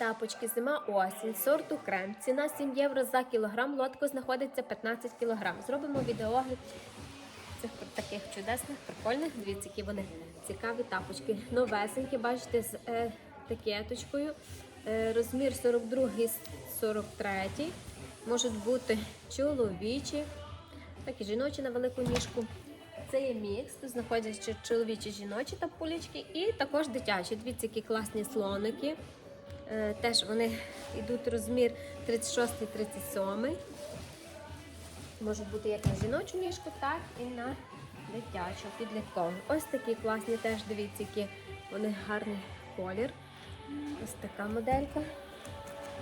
Тапочки зима осінь, сорту крем. Ціна 7 євро за кілограм. Лотко знаходиться 15 кілограм. Зробимо відеогляд цих таких чудесних, прикольних. Дивіться, які вони цікаві тапочки. Новесенькі, бачите, з е, етикеточкою. Е, розмір 42 43 Можуть бути чоловічі, так і жіночі на велику ніжку. Це є мікс, тут знаходяться чоловічі жіночі тапулечки і також дитячі. Дивіться, які класні слоники. Е, Теж вони йдуть розмір 36-37. Можуть бути як на жіночу ніжку, так і на дитячу, підліткову. Ось такі класні теж, дивіться, які вони гарний колір. Ось така моделька.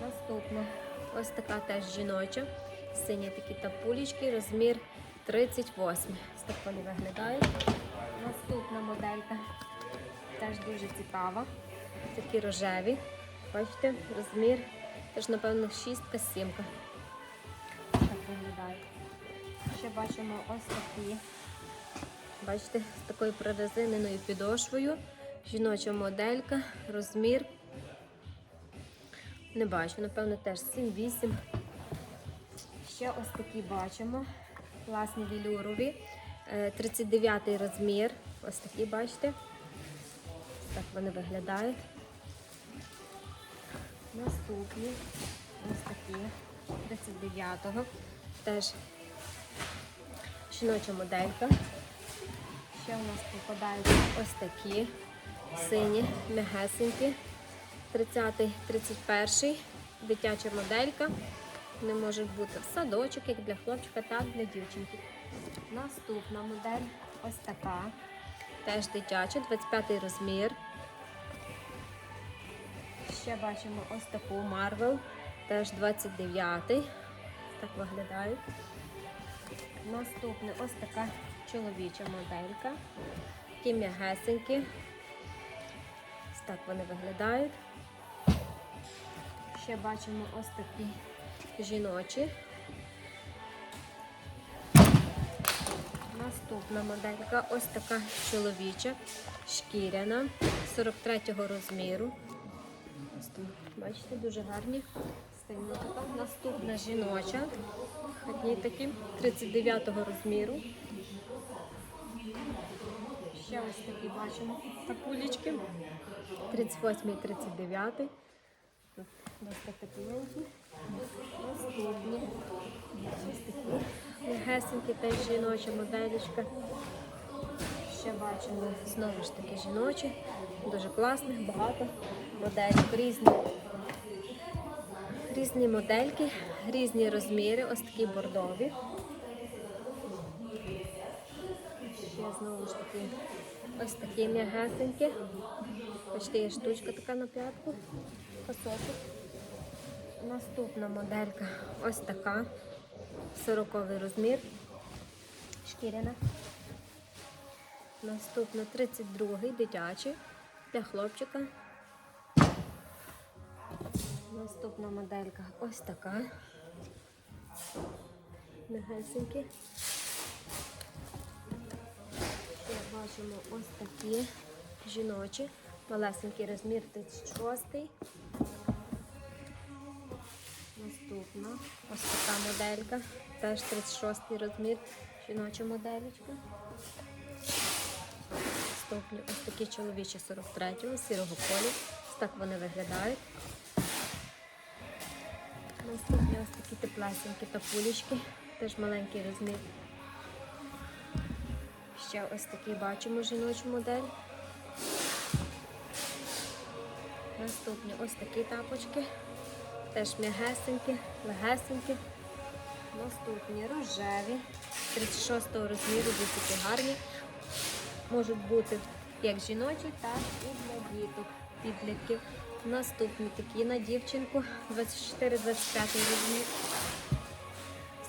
Наступна. Ось така теж жіноча. Сині такі тапулечки, розмір 38. Ось так вони виглядають. Наступна моделька теж дуже цікава. Такі рожеві. Бачите, розмір теж, напевно, 6 сімка. Так виглядають. Ще бачимо ось такі. Бачите, з такою прорезиненою підошвою. Жіноча моделька, розмір. Не бачу, напевно, теж 7-8. Ще ось такі бачимо. Класні велюрові. Е, 39 розмір. Ось такі, бачите. Так вони виглядають. Наступні ось такі 39-го. Теж жіноча моделька. Ще у нас попадають ось такі сині, м'ягесенькі. 30-й, 31-й, дитяча моделька. Вони можуть бути в садочок, як для хлопчика, так і для дівчинки. Наступна модель ось така. Теж дитяча, 25-й розмір. Ще бачимо ось таку Marvel, теж 29-й. Так виглядають. Наступна ось така чоловіча моделька. Такі м'ягесенькі. Ось так вони виглядають. Ще бачимо ось такі жіночі. Наступна моделька ось така чоловіча, шкіряна, 43-го розміру. Бачите, дуже гарні. Наступна жіноча. Одні такі 39-го розміру. Ще ось такі бачимо тапулечки. 38 і 39. Тут досить тепленькі. Наступні. Ось такі. Легесенькі теж жіноча моделечка. Ще бачимо знову ж таки жіночі. Дуже класних, багато модельок різні. Різні модельки, різні розміри, ось такі бордові. Ще знову ж таки ось такі м'ягесенькі. Бачите, є штучка така на п'ятку. Косочок. Наступна моделька ось така. 40 розмір. Шкіряна. Наступна 32-й дитячий для хлопчика. Наступна моделька ось така. Мягесенькі. Ще бачимо ось такі жіночі. Малесенький розмір 36. Наступна ось така моделька. Теж 36 розмір. Жіноча моделечка. Наступні ось такі чоловічі 43-го, сірого кольору. Ось так вони виглядають. Наступні ось такі теплесенькі тапулечки, теж маленький розмір. Ще ось такий бачимо жіночу модель. Наступні ось такі тапочки. Теж м'ягесенькі, легесенькі. Наступні рожеві, 36 розміру, досить гарні. Можуть бути як жіночі, так і для діток, підлітків. Наступні такі на дівчинку 24-25 розмір.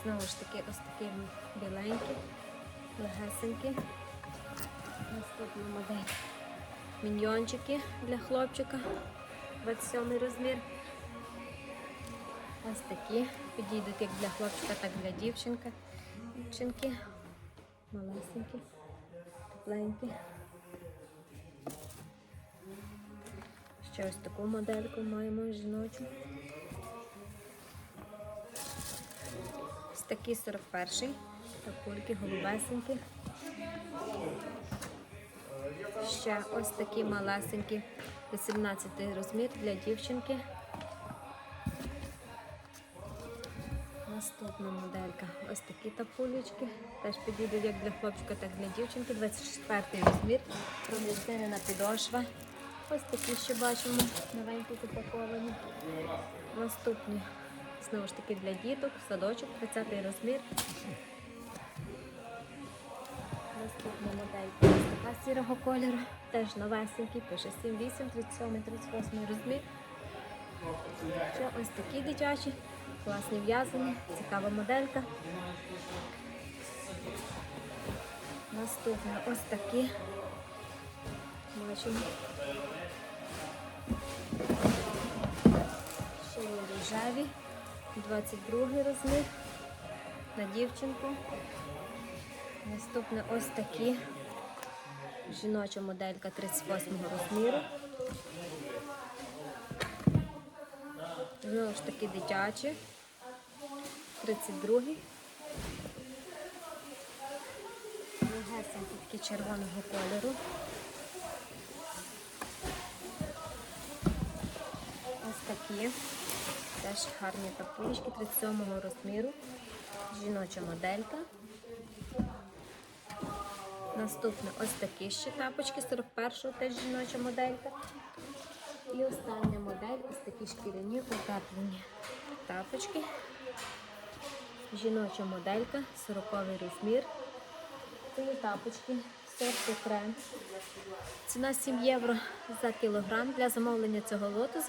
Знову ж таки, ось такі біленькі, легесенькі. Наступна модель. Міньйончики для хлопчика. 27 розмір. Ось такі. Підійдуть як для хлопчика, так і для дівчинки. Дівчинки. Малесенькі, тепленькі. Ще ось таку модельку маємо жіночу. Ось такі 41-й. Такульки голубесенькі. Ще ось такі малесенькі, 18 розмір для дівчинки. Наступна моделька. Ось такі тапулечки. Теж підійдуть як для хлопчика, так і для дівчинки. 24 розмір. Проміснена підошва. Ось такі ще бачимо, новенькі запаковані. Наступні. Знову ж таки для діток, садочок, 30 розмір. Наступна моделька ось така сірого кольору. Теж новесенький, пише 7, 8, 37, 38 розмір. Ще ось такі дитячі, класні в'язані, цікава моделька. Наступна ось такі. Бачимо. Ще є рожеві, 22 розмір на дівчинку. Наступне ось такі. Жіноча моделька 38 розміру. Знову ж таки дитячі. 32. Легесенькі такі червоного кольору. Ось такі. Теж гарні тапулечки 37-го розміру. Жіноча моделька. Наступне ось такі ще тапочки 41-го, теж жіноча моделька. І остання модель ось такі шкіряні утеплені тапочки. Жіноча моделька, 40 розмір. Є тапочки, сорт крем. Ціна 7 євро за кілограм. Для замовлення цього лоту